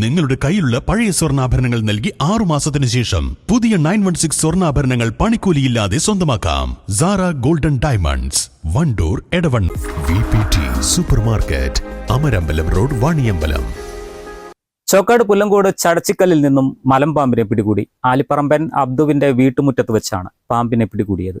നിങ്ങളുടെ കയ്യിലുള്ള പഴയ സ്വർണാഭരണങ്ങൾ നൽകി ആറു മാസത്തിന് ശേഷം പുതിയ നയൻ വൺ സിക്സ് സ്വർണാഭരണങ്ങൾ പണിക്കൂലിയില്ലാതെ സ്വന്തമാക്കാം. Sara golden diamonds Wandoor Edavanna V P T super market Amarambalam road Vaniyambalam Chokkad Pullangode ചടച്ചിക്കല്ലിൽ നിന്നും മലമ്പാമ്പിനെ പിടികൂടി. ആലിപ്പറമ്പൻ അബ്ദുവിന്റെ വീട്ടുമുറ്റത്ത് വെച്ചാണ് പാമ്പിനെ പിടികൂടിയത്.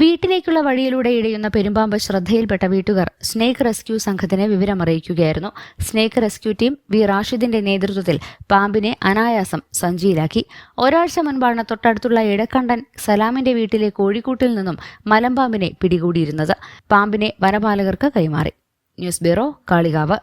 വീട്ടിലേക്കുള്ള വഴിയിലൂടെ ഇഴയുന്ന പെരുമ്പാമ്പ് ശ്രദ്ധയിൽപ്പെട്ട വീട്ടുകാർ സ്നേക്ക് റെസ്ക്യൂ സംഘത്തിന് വിവരമറിയിക്കുകയായിരുന്നു. Snake rescue team V. റാഷിദിന്റെ നേതൃത്വത്തിൽ പാമ്പിനെ അനായാസം സഞ്ചിയിലാക്കി. ഒരാഴ്ച മുൻപാണ് തൊട്ടടുത്തുള്ള ഇടക്കണ്ടൻ സലാമിന്റെ വീട്ടിലെ കോഴിക്കൂട്ടിൽ നിന്നും മലമ്പാമ്പിനെ പിടികൂടിയിരുന്നത്. പാമ്പിനെ വനപാലകർക്ക് കൈമാറി. News bureau Kalikavu.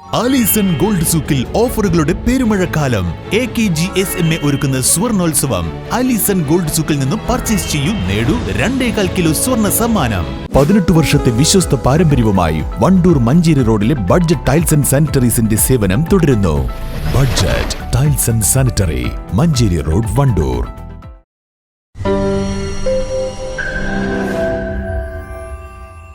Alison gold സൂക്കിൽ ഓഫറുകളുടെ പെരുമഴക്കാലം. A K G S M A ഒരുക്കുന്ന സ്വർണോത്സവം. ആലീസൺ ഗോൾഡ് സൂക്കിൽ നിന്നും പർച്ചേസ് ചെയ്യൂ നേടൂ രണ്ടേകാൽ കിലോ സ്വർണ സമ്മാനം. പതിനെട്ട് വർഷത്തെ വിശ്വസ്ത പാരമ്പര്യവുമായി വണ്ടൂർ മഞ്ചേരി റോഡിലെ ബഡ്ജറ്റ് ടൈൽസ് ആൻഡ് സാനിറ്ററീസിന്റെ സേവനം തുടരുന്നു. Budget tiles and sanitary Manjeri road Wandoor.